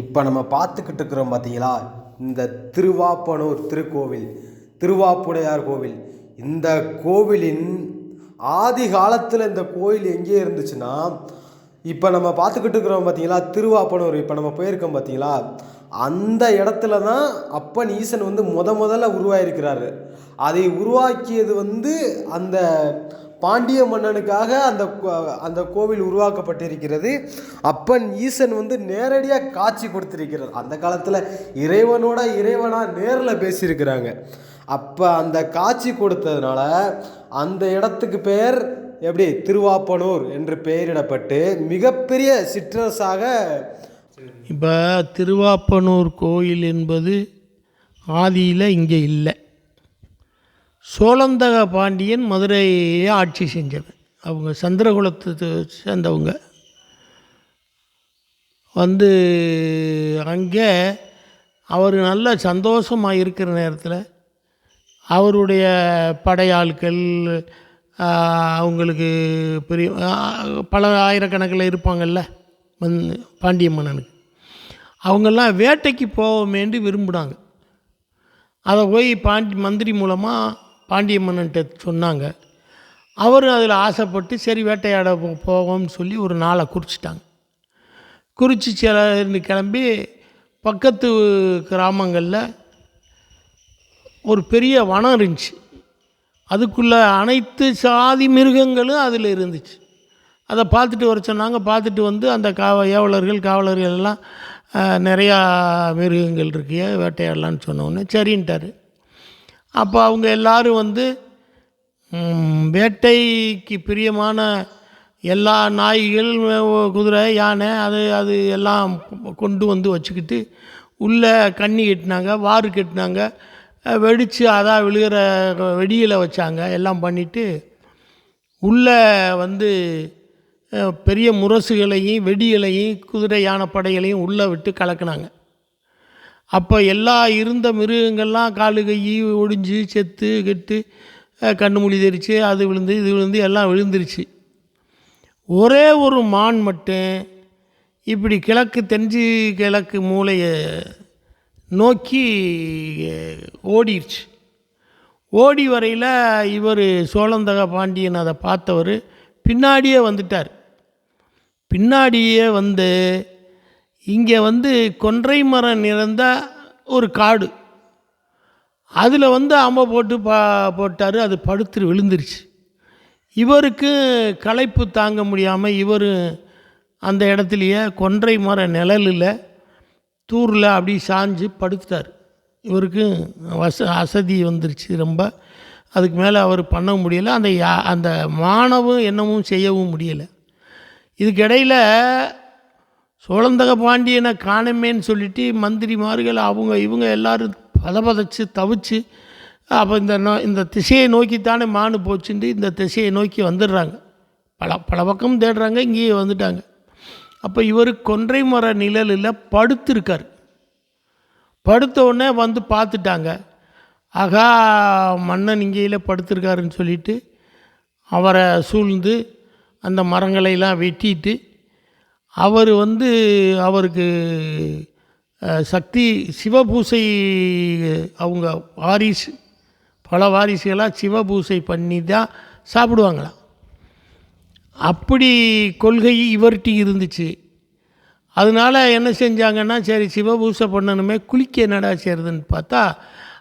இப்போ நம்ம பார்த்துக்கிட்டு இருக்கிறோம் பார்த்தீங்களா இந்த திருவாப்பனூர் திருக்கோவில் திருவாப்புடையார் கோவில். இந்த கோவிலின் ஆதி காலத்தில் இந்த கோயில் எங்கே இருந்துச்சுன்னா இப்போ நம்ம பார்த்துக்கிட்டு இருக்கிறோம் பார்த்தீங்களா திருவாப்பனூர் இப்போ நம்ம போயிருக்கோம் பார்த்தீங்களா அந்த இடத்துல தான் அப்பன் ஈசன் வந்து முத முதல்ல உருவாயிருக்கிறாரு. அதை உருவாக்கியது வந்து அந்த பாண்டிய மன்னனுக்காக அந்த கோ- அந்த கோவில் உருவாக்கப்பட்டிருக்கிறது. அப்பன் ஈசன் வந்து நேரடியாக காட்சி கொடுத்திருக்கிறார் அந்த காலத்தில் இறைவனோட இறைவனாக நேரில் பேசியிருக்கிறாங்க. அப்போ அந்த காட்சி கொடுத்ததுனால அந்த இடத்துக்கு பெயர் எப்படி? திருவாப்பனூர் என்று பெயரிடப்பட்டு மிகப்பெரிய சிற்றரசாக இப்போ திருவாப்பனூர் கோயில் என்பது ஆதியில் இங்கே இல்லை. சோழந்தக பாண்டியன் மதுரையை ஆட்சி செஞ்சவன். அவங்க சந்திரகுலத்தை சேர்ந்தவங்க. வந்து அங்கே அவர் நல்ல சந்தோஷமாக இருக்கிற நேரத்தில் அவருடைய படையாட்கள் அவங்களுக்கு பெரிய பல ஆயிரக்கணக்கில் இருப்பாங்கல்ல மன் பாண்டிய மன்னனுக்கு. அவங்கெல்லாம் வேட்டைக்கு போக வேண்டி விரும்பினாங்க. அதை போய் பாண்டி மந்திரி மூலமாக பாண்டிய மன்னன்ட்ட சொன்னாங்க. அவரும் அதில் ஆசைப்பட்டு சரி வேட்டையாட போவோம்னு சொல்லி ஒரு நாளை குறிச்சிட்டாங்க. குறிச்சி சில இருந்து கிளம்பி பக்கத்து கிராமங்களில் ஒரு பெரிய வனம் இருந்துச்சு. அதுக்குள்ளே அனைத்து சாதி மிருகங்களும் அதில் இருந்துச்சு. அதை பார்த்துட்டு வர சொன்னாங்க. பார்த்துட்டு வந்து அந்த காவ ஏவலர்கள் காவலர்கள் எல்லாம் நிறையா மிருகங்கள் இருக்கு. வேட்டையாடலான்னு சொன்னோன்னே சரின்ட்டார். அப்போ அவங்க எல்லோரும் வந்து வேட்டைக்கு பிரியமான எல்லா நாய்கள் குதிரை யானை அது அது எல்லாம் கொண்டு வந்து வச்சுக்கிட்டு உள்ளே கண்ணி கட்டினாங்க வாறு கட்டினாங்க வெடித்து அதான் விழுகிற வெடியில் வச்சாங்க எல்லாம் பண்ணிவிட்டு உள்ளே வந்து பெரிய முரசுகளையும் வெடிகளையும் குதிரை யானை படைகளையும் உள்ளே விட்டு கலக்குனாங்க. அப்போ எல்லா இருந்த மிருகங்கள்லாம் காலு கை ஒடிஞ்சு செத்து கெட்டு கண்ணு மொழி தெரிச்சு அது விழுந்து இது விழுந்து எல்லாம் விழுந்துருச்சு. ஒரே ஒரு மான் மட்டும் இப்படி கிழக்கு தெஞ்சு கிழக்கு மூலையை நோக்கி ஓடிடுச்சு ஓடி வரையில் இவர் சோழந்தக பாண்டியன் அதை பார்த்தவர் பின்னாடியே வந்துட்டார். பின்னாடியே வந்து இங்கே வந்து கொன்றை மரம் நிறைந்த ஒரு காடு. அதில் வந்து அம்பை போட்டு பா போட்டார் அது படுத்து விழுந்துருச்சு. இவருக்கு களைப்பு தாங்க முடியாமல் இவர் அந்த இடத்துலையே கொன்றை மர நிழலில் தூரில் அப்படி சாஞ்சு படுத்துட்டார். இவருக்கு வச அசதி வந்துருச்சு ரொம்ப. அதுக்கு மேலே அவர் பண்ண முடியலை. அந்த யா- அந்த மானவும் என்னமும் செய்யவும் முடியலை. இதுக்கிடையில் சோழந்தக பாண்டியனை காணமேன்னு சொல்லிட்டு மந்திரிமார்கள் அவங்க இவங்க எல்லாரும் பதபதச்சு தவிச்சு அப்போ இந்த நோ இந்த திசையை நோக்கித்தானே மானு போச்சுட்டு இந்த திசையை நோக்கி வந்துடுறாங்க. பல பல பக்கம் தேடுறாங்க இங்கேயே வந்துட்டாங்க. அப்போ இவர் கொன்றை மர நிழலில் படுத்திருக்கார். படுத்த உடனே வந்து பார்த்துட்டாங்க. ஆகா மன்னன் இங்கேயில படுத்திருக்காருன்னு சொல்லிட்டு அவரை சூழ்ந்து அந்த மரங்களையெல்லாம் வெட்டிட்டு அவர் வந்து அவருக்கு சக்தி சிவபூசை அவங்க வாரிசு பல வாரிசுகளாக சிவபூசை பண்ணி தான் சாப்பிடுவாங்களாம். அப்படி கொள்கை இவர்கிட்ட இருந்துச்சு. அதனால என்ன செஞ்சாங்கன்னா சரி சிவபூசை பண்ணணுமே குளிக்க என்னடா செய்கிறதுன்னு பார்த்தா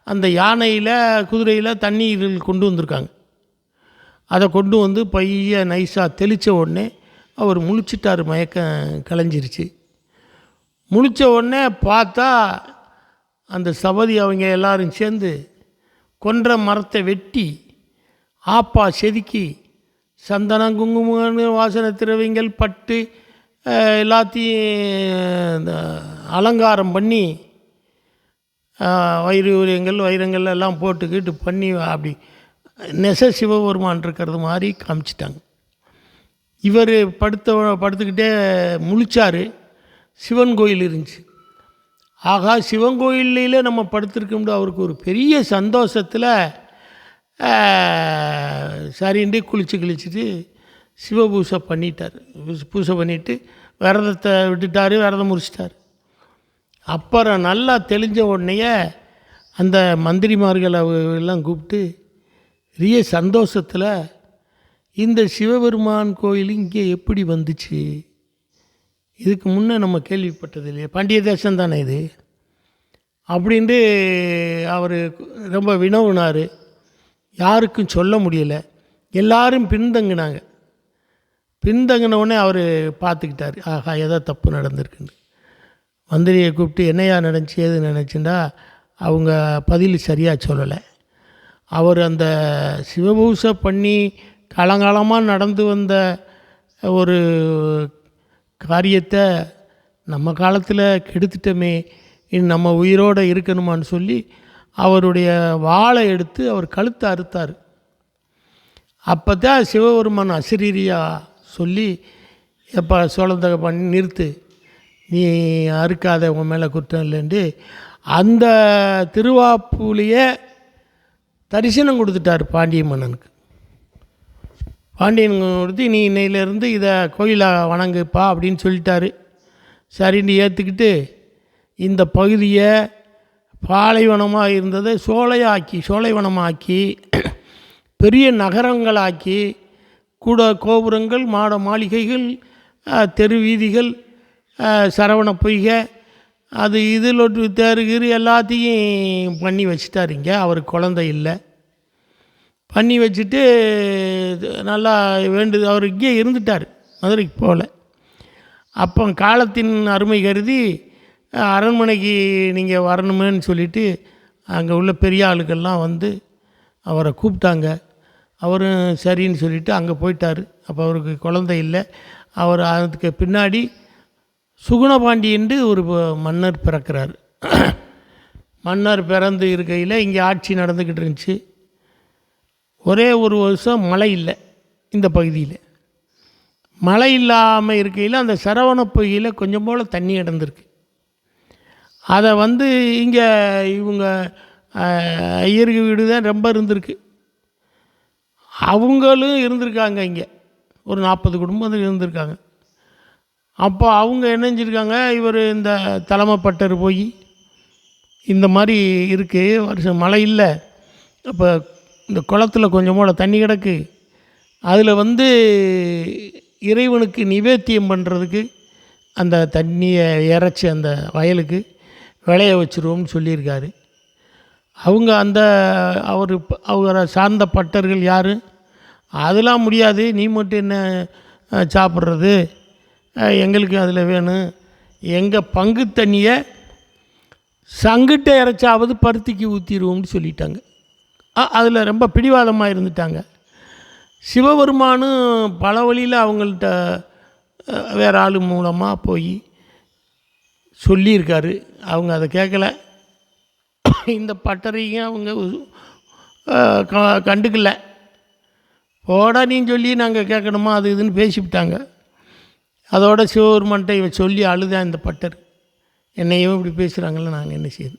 அந்த யானையில் குதிரையில் தண்ணீர் கொண்டு வந்திருக்காங்க. அதை கொண்டு வந்து பைய நைஸாக தெளித்த உடனே அவர் முழிச்சிட்டார் மயக்கம் கலைஞ்சிருச்சு. முழிச்ச உடனே பார்த்தா அந்த சபதி அவங்க எல்லாரும் சேர்ந்து கொன்ற மரத்தை வெட்டி ஆப்பா செதுக்கி சந்தனம் குங்குமம்னு வாசனை திரவியங்கள் பட்டு எல்லாத்தையும் இந்த அலங்காரம் பண்ணி வைரூரியங்கள் வைரங்கள் எல்லாம் போட்டுக்கிட்டு பண்ணி அப்படி நெச சிவபெருமான் இருக்கிறது மாதிரி காமிச்சிட்டாங்க. இவர் படுத்த படுத்துக்கிட்டே முழிச்சார். சிவன் கோயில் இருந்துச்சு. ஆகா சிவன் கோயில்ல நம்ம படுத்திருக்கோம்னு அவருக்கு ஒரு பெரிய சந்தோஷத்தில் சரின்ட்டு குளிச்சு கிழிச்சிட்டு சிவபூசை பண்ணிட்டார். பூசை பண்ணிவிட்டு விரதத்தை விட்டுட்டார் விரதம் முடிச்சிட்டார். அப்புறம் நல்லா தெளிஞ்ச உடனேயே அந்த மந்திரிமார்களை எல்லாம் கூப்பிட்டு பெரிய சந்தோஷத்தில் இந்த சிவபெருமான் கோயில் இங்கே எப்படி வந்துச்சு? இதுக்கு முன்னே நம்ம கேள்விப்பட்டது இல்லையா? பாண்டிய தேசம் தானே இது? அப்படின்ட்டு அவர் ரொம்ப வினவுனார். யாருக்கும் சொல்ல முடியல. எல்லாரும் பின்தங்கினாங்க. பின்தங்கின உடனே அவர் பார்த்துக்கிட்டார். ஆஹா ஏதோ தப்பு நடந்திருக்குன்னு. மந்திரியை கூப்பிட்டு என்னையா நினச்சி எது நினச்சிண்டா? அவங்க பதில் சரியாக சொல்லலை. அவர் அந்த சிவபூசை பண்ணி காலங்காலமாக நடந்து வந்த ஒரு காரியத்தை நம்ம காலத்தில் கெடுத்துட்டோமே இனி நம்ம உயிரோடு இருக்கணுமான்னு சொல்லி அவருடைய வாளை எடுத்து அவர் கழுத்தை அறுத்தார். அப்போ தான் சிவபெருமான் அசிரீரியா சொல்லி எப்போ சோழந்தக பண்ணி நிறுத்து. நீ அறுக்காத உன் மேலே குற்றம் இல்லைன்ட்டு. அந்த திருவாப்பூலியே தரிசனம் கொடுத்துட்டார் பாண்டிய மன்னனுக்கு. பாண்டியன் கொடுத்து நீ இன்னையிலேருந்து இதை கோயிலை வணங்குப்பா அப்படின்னு சொல்லிட்டாரு. சரின்னு ஏற்றுக்கிட்டு இந்த பகுதியை பாலைவனமாக இருந்ததை சோலையாக்கி சோலைவனமாக்கி பெரிய நகரங்களாக்கி கூட கோபுரங்கள் மாட மாளிகைகள் தெரு வீதிகள் சரவண பொய்கை அது இதில் ஒரு எல்லாத்தையும் பண்ணி வச்சுட்டாருங்க. இங்கே அவருக்கு குழந்தை இல்லை. பண்ணி வச்சுட்டு நல்லா வேண்டுது. அவர் இங்கே இருந்துட்டார். மதுரைக்கு போகல. அப்போ காலத்தின் அருமை கருதி அரண்மனைக்கு நீங்கள் வரணுமேன்னு சொல்லிட்டு அங்கே உள்ள பெரிய ஆளுக்கெல்லாம் வந்து அவரை கூப்பிட்டாங்க. அவரும் சரின்னு சொல்லிட்டு அங்கே போயிட்டார். அப்போ அவருக்கு குழந்தை இல்லை. அவர் அதுக்கு பின்னாடி சுகுணபாண்டியன்று ஒரு மன்னர் பிறக்கிறார். மன்னர் பிறந்து இருக்கையில் இங்கே ஆட்சி நடந்துக்கிட்டு இருந்துச்சு. ஒரே ஒரு வருஷம் மழை இல்லை இந்த பகுதியில். மழை இல்லாமல் இருக்கையில் அந்த சரவண பொய்யில் கொஞ்சம் போல் தண்ணி இடந்திருக்கு அதை வந்து இங்கே இவங்க ஐயருக்கு வீடு தான் ரொம்ப இருந்திருக்கு. அவங்களும் இருந்திருக்காங்க இங்கே. ஒரு நாற்பது குடும்பம் இருந்திருக்காங்க. அப்போ அவங்க என்ன செஞ்சுருக்காங்க? இவர் இந்த தலைமைப்பட்டர் போய் இந்த மாதிரி இருக்குது வருஷம் மழை இல்லை. அப்போ இந்த குளத்துல கொஞ்சம் போல தண்ணி கிடக்கு. அதில் வந்து இறைவனுக்கு நிவேத்தியம் பண்ணுறதுக்கு அந்த தண்ணியை இறைச்சி அந்த வயலுக்கு விளைய வச்சுருவோம்னு சொல்லியிருக்காரு. அவங்க அந்த அவர் அவரை சார்ந்த பட்டர்கள் யார்? அதெல்லாம் முடியாது. நீ மட்டும் என்ன சாப்பிட்றது? எங்களுக்கு அதில் வேணும். எங்கள் பங்கு தண்ணியை சங்கிட்ட இறைச்சாவது பருத்திக்கு ஊற்றிடுவோம்னு சொல்லிட்டாங்க. அதில் ரொம்ப பிடிவாதமாக இருந்துட்டாங்க. சிவபெருமானும் பல வழியில் அவங்கள்ட்ட வேறு வேற ஆள் மூலமாக போய் சொல்லியிருக்காரு. அவங்க அதை கேட்கல இந்த பட்டறையும் அவங்க க- கண்டுக்கல. போடா நீ சொல்லி நாங்கள் கேட்கணுமா அது இதுன்னு பேசிவிட்டாங்க. அதோட சிவபெருமான்கிட்ட இவன் சொல்லி அழுதான் இந்த பட்டர். என்னையும் இப்படி பேசுகிறாங்கல்ல நாங்கள் என்ன செய்யுது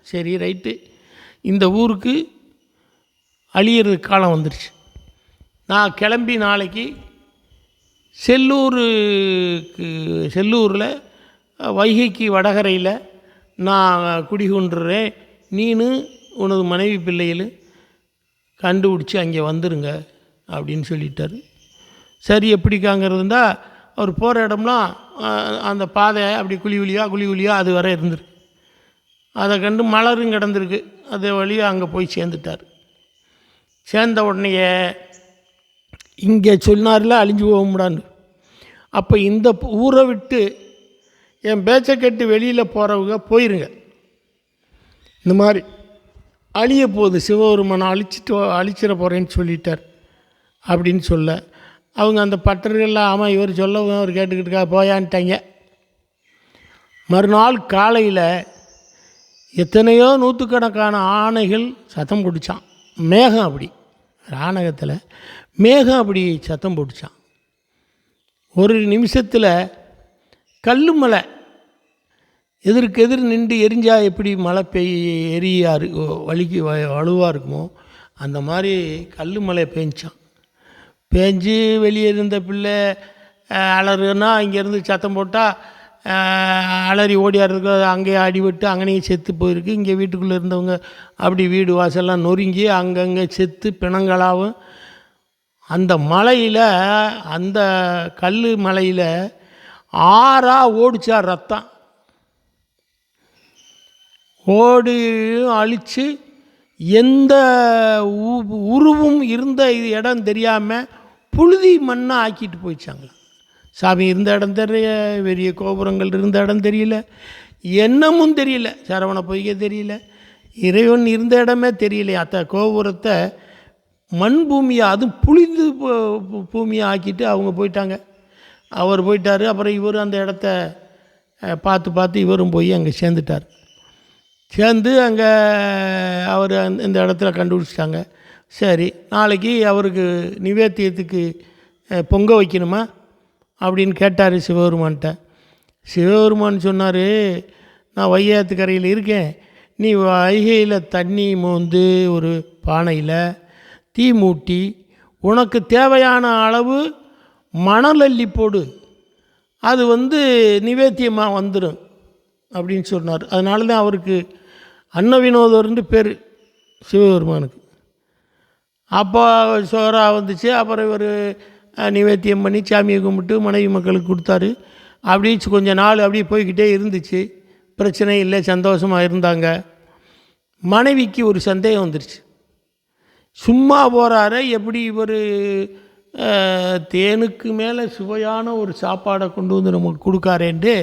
சரி ரைட்டு. இந்த ஊருக்கு அழியிறது காலம் வந்துடுச்சு நான் கிளம்பி நாளைக்கு செல்லூருக்கு செல்லூரில் வைகைக்கு வடகரையில் நான் குடிகொண்டுறேன். நீனு உனது மனைவி பிள்ளைகள் கண்டுபிடிச்சி அங்கே வந்துருங்க அப்படின்னு சொல்லிட்டார். சரி எப்படிக்காங்கிறதுண்டா அவர் போகிற இடம்லாம் அந்த பாதை அப்படி குழி குழியாக குழி குழியாக அது வரை இருந்திருக்கு. அதை கண்டு மலரும் கிடந்திருக்கு. அது வழியாக அங்கே போய் சேர்ந்துட்டார். சேர்ந்த உடனேயே இங்கே சொன்னார்ல அழிஞ்சு போக முடியான்னு அப்போ இந்த ஊரை விட்டு என் பேச்சை கேட்டு வெளியில் போகிறவங்க போயிருங்க. இந்த மாதிரி அழிய போகுது சிவபெருமானை அழிச்சிட்டு அழிச்சிட போகிறேன்னு சொல்லிட்டார் அப்படின்னு சொல்ல அவங்க அந்த பட்டர்கள்லாம் ஆமாம் இவர் சொல்லவும் அவர் கேட்டுக்கிட்டு போயான்ட்டாங்க. மறுநாள் காலையில் எத்தனையோ நூற்றுக்கணக்கான ஆணைகள் சத்தம் குடித்தான் மேகம் அப்படி. ராணகத்தில் மேகம் அப்படி சத்தம் போட்டுச்சான். ஒரு நிமிஷத்தில் கல்லு மலை எதிர்க்கு எதிர் நின்று எரிஞ்சால் எப்படி மழை பெய் எரியாரு வலிக்கு வ- வலுவாக இருக்குமோ அந்த மாதிரி கல்லு மலை பேஞ்சான். பேஞ்சு வெளியே இருந்த பிள்ளை அலறுன்னா அலறுனா இங்கேருந்து சத்தம் போட்டால் அலறி ஓடியாடுறதுக்கு அங்கேயே அடிபட்டு அங்கேயே செத்து போயிருக்கு. இங்கே வீட்டுக்குள்ளே இருந்தவங்க அப்படி வீடு வாசல்லாம் நொறுங்கி அங்கங்கே செத்து பிணங்களாகவும் அந்த மலையில் அந்த கல் மலையில் ஆறாக ஓடிச்சா ரத்தம். ஓடி அழித்து எந்த உ- உருவும் இருந்த இது இடம் தெரியாமல் புழுதி மண்ணாக ஆக்கிட்டு போயிச்சாங்களாம். சாமி இருந்த இடம் தெரிய பெரிய கோபுரங்கள் இருந்த இடம் தெரியல. என்னமும் தெரியல. சரவண பொய்கை தெரியல. இறைவன் இருந்த இடமே தெரியலையே. அத்த கோபுரத்தை மண் பூமியாக அதுவும் புளிந்து பூமியாக ஆக்கிட்டு அவங்க போயிட்டாங்க. அவர் போயிட்டார். அப்புறம் இவர் அந்த இடத்த பார்த்து பார்த்து இவரும் போய் அங்கே சேர்ந்துட்டார். சேர்ந்து அங்கே அவர் அந்த- இந்த இடத்துல கண்டுபிடிச்சிட்டாங்க. சரி நாளைக்கு அவருக்கு நிவேத்தியத்துக்கு பொங்க வைக்கணுமா? அப்படின்னு கேட்டார் சிவபெருமான்கிட்ட. சிவபெருமான் சொன்னார் நான் வையாத்து கரையில் இருக்கேன். நீ வைகையில் தண்ணி மோந்து ஒரு பானையில் தீ மூட்டி உனக்கு தேவையான அளவு மணல் அள்ளி போடு. அது வந்து நிவேத்தியமாக வந்துடும் அப்படின்னு சொன்னார். அதனால தான் அவருக்கு அன்ன வினோதர்னு பேர் சிவபெருமானுக்கு. அப்போ சோறா வந்துச்சு. அப்புறம் இவர் நிவேத்தியம் பண்ணி சாமியை கும்பிட்டு மனைவி மக்களுக்கு கொடுத்தாரு. அப்படியே கொஞ்சம் நாள் அப்படியே போய்கிட்டே இருந்துச்சு. பிரச்சனை இல்லை சந்தோஷமாக இருந்தாங்க. மனைவிக்கு ஒரு சந்தேகம் வந்துருச்சு. சும்மா போகிறார எப்படி இவர் தேனுக்கு மேலே சுவையான ஒரு சாப்பாடை கொண்டு வந்து நமக்கு கொடுக்காரேன்ட்டு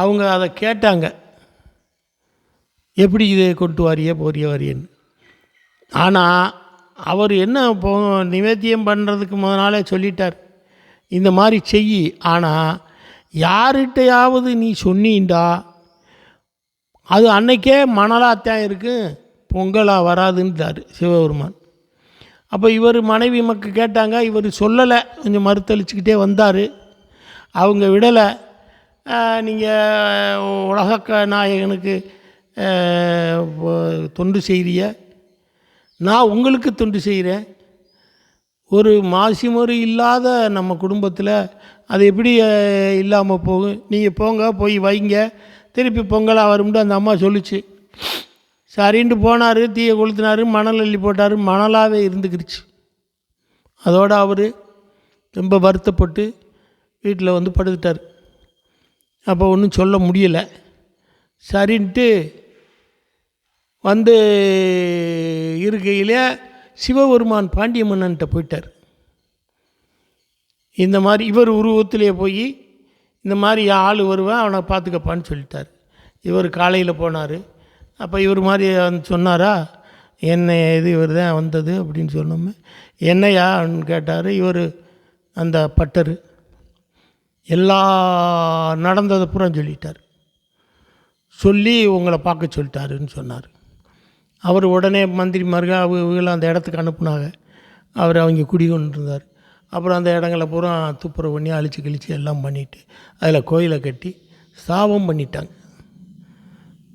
அவங்க அதை கேட்டாங்க. எப்படி இதை கொண்டு வாரிய போறிய வாரியன்னு ஆனால் அவர் என்ன போ நிவேத்தியம் பண்ணுறதுக்கு முத நாளே சொல்லிட்டார். இந்த மாதிரி செய் ஆனால் யார்கிட்டையாவது நீ சொன்னீண்டா அது அன்னைக்கே மணலாத்தான் இருக்கும் பொங்கலாக வராதுன்றார் சிவபெருமான். அப்போ இவர் மனைவி மக்கள் கேட்டாங்க இவர் சொல்லலை கொஞ்சம் மறுத்தளிச்சுக்கிட்டே வந்தார். அவங்க விடலை நீங்கள் உலக நாயகனுக்கு தொண்டு செய்தியை நான் உங்களுக்கு தொண்டு செய்கிறேன். ஒரு மாசிமறு இல்லாத நம்ம குடும்பத்தில் அது எப்படி இல்லாமல் போகும்? நீங்கள் போங்க போய் வைங்க. திருப்பி பொங்கலாக வரும்னு அந்த அம்மா சொல்லுச்சு. சரின்ட்டு போனார் தீயை கொளுத்தினார் மணல் அள்ளி போட்டார் மணலாகவே இருந்துக்கிடுச்சு அதோடு அவர் ரொம்ப வருத்தப்பட்டு வீட்டில் வந்து படுத்துட்டார். அப்போ ஒன்றும் சொல்ல முடியலை. சரின்ட்டு வந்து இருக்கையிலே சிவபெருமான் பாண்டிய மன்னன்ட்ட போயிட்டார். இந்த மாதிரி இவர் உருவத்திலே போய் இந்த மாதிரி ஆள் வருவேன் அவனை பார்த்துக்கப்பான்னு சொல்லிட்டார். இவர் காலையில் போனார். அப்போ இவர் மாதிரி வந்து சொன்னாரா என்ன இது இவர் தான் வந்தது? அப்படின்னு சொன்னோமே. என்னையான்னு கேட்டார். இவர் அந்த பட்டர். எல்லா நடந்ததை பூரா சொல்லிட்டார். சொல்லி உங்களை பார்க்க சொல்லிட்டாருன்னு சொன்னார். அவர் உடனே மந்திரிமார்கள் அவங்க அந்த இடத்துக்கு அனுப்புனாங்க. அவர் அவங்க குடி கொண்டு இருந்தார் அப்புறம் அந்த இடங்களை பூரா துப்புரவு பண்ணி அழிச்சு கிழிச்சு எல்லாம் பண்ணிவிட்டு அதில் கோயிலை கட்டி ஸ்தாபம் பண்ணிட்டாங்க.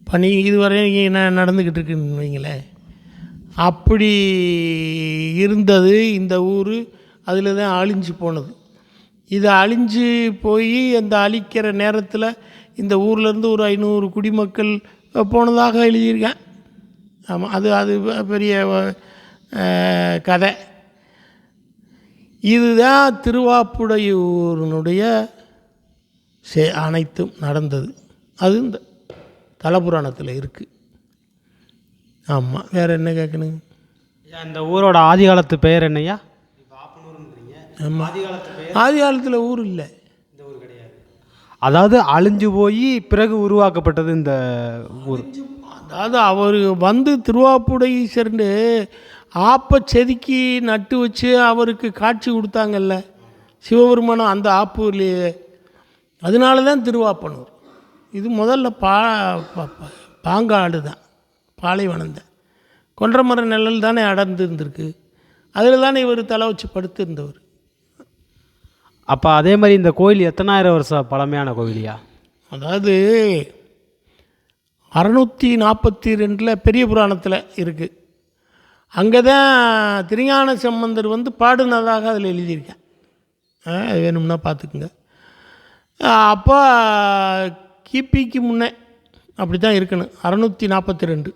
பண்ணி இதுவரையும் என்ன நடந்துக்கிட்டு இருக்குன்னு வைங்களேன். அப்படி இருந்தது இந்த ஊர் அதில் தான் அழிஞ்சு போனது. இது அழிஞ்சு போய் அந்த அழிக்கிற நேரத்தில் இந்த ஊர்லேருந்து ஒரு ஐநூறு குடிமக்கள் போனதாக எழுதியிருக்கேன். ஆமாம் அது அது பெரிய கதை. இதுதான் திருவாப்புடையூரனுடைய சே அனைத்தும் நடந்தது. அது இந்த தலபுராணத்தில் இருக்குது ஆமாம் வேறு என்ன கேட்கணுங்க இந்த ஊரோட ஆதி காலத்து பெயர் என்னய்யா? ஆமாம் ஆதி காலத்தில் ஊர் இல்லை. அதாவது அழிஞ்சு போய் பிறகு உருவாக்கப்பட்டது இந்த ஊர். அதாவது அவர் வந்து திருவாப்புடையீஸ்வரன் ஆப்பை செதுக்கி நட்டு வச்சு அவருக்கு காட்சி கொடுத்தாங்கல்ல. சிவபெருமானம் அந்த ஆப்பூர்லேயே அதனால தான் திருவாப்பனூர். இது முதல்ல பா பாங்காடு தான். பாலைவனம் தான். கொன்றமர நிழல் தானே அடர்ந்து இருந்திருக்கு அதில் தானே இவர் தலை வச்சு படுத்திருந்தவர். அப்போ அதே மாதிரி இந்த கோயில் எத்தனாயிரம் வருஷம் பழமையான கோவிலியா அதாவது அறநூற்றி நாற்பத்தி ரெண்டில் பெரிய புராணத்தில் இருக்குது அங்கே தான் திருஞான சம்பந்தர் வந்து பாடுனதாக அதில் எழுதியிருக்கேன். அது வேணும்னா பார்த்துக்குங்க அப்போ கிபிக்கு முன்னே அப்படி தான் இருக்கணும். அறநூற்றி நாற்பத்தி ரெண்டு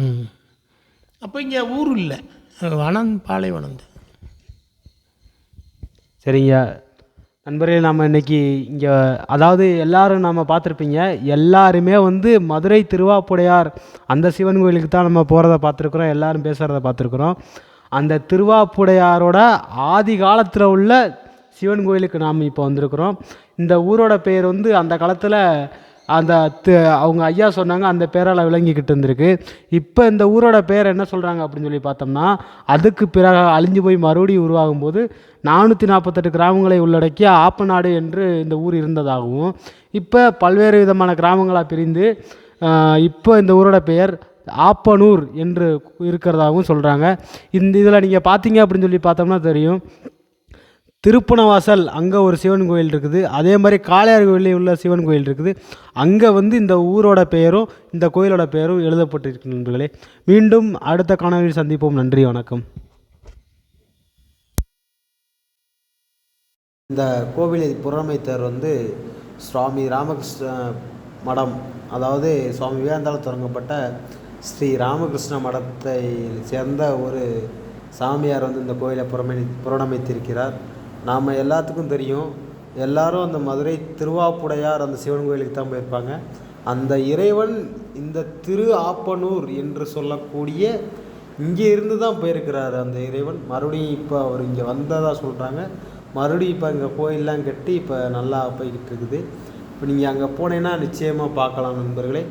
ம். அப்போ இங்கே ஊர் இல்லை. வனம் பாலைவனம் தான் சரிங்க. நண்பர்களே நம்ம இன்னைக்கு இங்கே அதாவது எல்லாரும் நம்ம பார்த்துருப்பீங்க. எல்லாருமே வந்து மதுரை திருவாப்புடையார் அந்த சிவன் கோயிலுக்கு தான் நம்ம போகிறத பார்த்துருக்குறோம். எல்லாரும் பேசுகிறத பார்த்துருக்குறோம். அந்த திருவாப்புடையாரோட ஆதி காலத்தில் உள்ள சிவன் கோயிலுக்கு நாம் இப்போ வந்திருக்கிறோம். இந்த ஊரோட பேர் வந்து அந்த காலத்தில் அந்த அவங்க ஐயா சொன்னாங்க அந்த பேரால் விளங்கிக்கிட்டு இருந்திருக்கு. இப்போ இந்த ஊரோட பேர் என்ன சொல்கிறாங்க அப்படின்னு சொல்லி பார்த்தோம்னா அதுக்கு பிறகு அழிஞ்சு போய் மறுபடியும் உருவாகும் போது நானூற்றி நாற்பத்தெட்டு கிராமங்களை உள்ளடக்கிய ஆப்பநாடு என்று இந்த ஊர் இருந்ததாகவும் இப்போ பல்வேறு விதமான கிராமங்களாக பிரிந்து இப்போ இந்த ஊரோட பெயர் ஆப்பனூர் என்று இருக்கிறதாகவும் சொல்கிறாங்க இந்த இதில் நீங்கள் பார்த்தீங்க அப்படின்னு சொல்லி பார்த்தோம்னா தெரியும். திருப்புணவாசல் அங்கே ஒரு சிவன் கோயில் இருக்குது. அதே மாதிரி காளையார் கோயிலில் உள்ள சிவன் கோயில் இருக்குது. அங்கே வந்து இந்த ஊரோட பெயரும் இந்த கோயிலோட பெயரும் எழுதப்பட்டிருக்கு நண்பர்களே. மீண்டும் அடுத்த காணொலியில் சந்திப்போம். நன்றி வணக்கம். இந்த கோவிலை புறமைத்தர் வந்து சுவாமி ராமகிருஷ்ண மடம் அதாவது சுவாமி விவேகானந்தால் தொடங்கப்பட்ட ஸ்ரீ ராமகிருஷ்ண மடத்தை சேர்ந்த ஒரு சாமியார் வந்து இந்த கோயிலை புறமை புறணமைத்திருக்கிறார் நாம் எல்லாத்துக்கும் தெரியும். எல்லாரும் அந்த மதுரை திருவாப்புடையார் அந்த சிவன் கோயிலுக்கு தான் போயிருப்பாங்க. அந்த இறைவன் இந்த திரு ஆப்பனூர் என்று சொல்லக்கூடிய இங்கே இருந்து தான் போயிருக்கிறாரு அந்த இறைவன். மறுபடியும் இப்போ அவர் இங்கே வந்ததாக சொல்கிறாங்க மறுபடியும் இப்போ இங்கே கோயிலெலாம் கட்டி இப்போ நல்லா போய்கிட்டு இருக்குது. இப்போ நீங்கள் அங்கே போனீங்கன்னா நிச்சயமாக பார்க்கலாம் நண்பர்களே.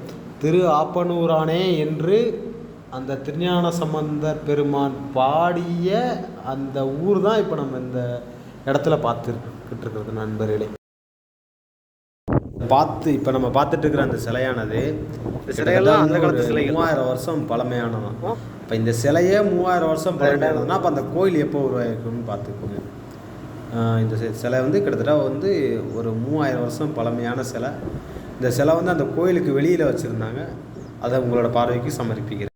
திரு ஆப்பனூரானே என்று அந்த திருஞான சம்பந்தர் பெருமான் பாடிய அந்த ஊர் தான் இப்போ நம்ம இந்த இடத்துல பார்த்துக்கிட்டு இருக்கிறது நண்பர்களே. பார்த்து இப்போ நம்ம பார்த்துட்டு இருக்கிற அந்த சிலையானது இந்த சிலையெல்லாம் அந்த காலத்து சிலை மூவாயிரம் வருஷம் பழமையானதான் இப்போ இந்த சிலையே மூவாயிரம் வருஷம் பழமையானதுன்னா அப்போ அந்த கோயில் எப்போ உருவாயிருக்குன்னு பார்த்துக்கோங்க. இந்த சிலை வந்து கிட்டத்தட்ட வந்து ஒரு மூவாயிரம் வருஷம் பழமையான சிலை. இந்த சிலை வந்து அந்த கோயிலுக்கு வெளியில் வச்சுருந்தாங்க. அதை உங்களோட பார்வைக்கு சமர்ப்பிக்கிறேன்.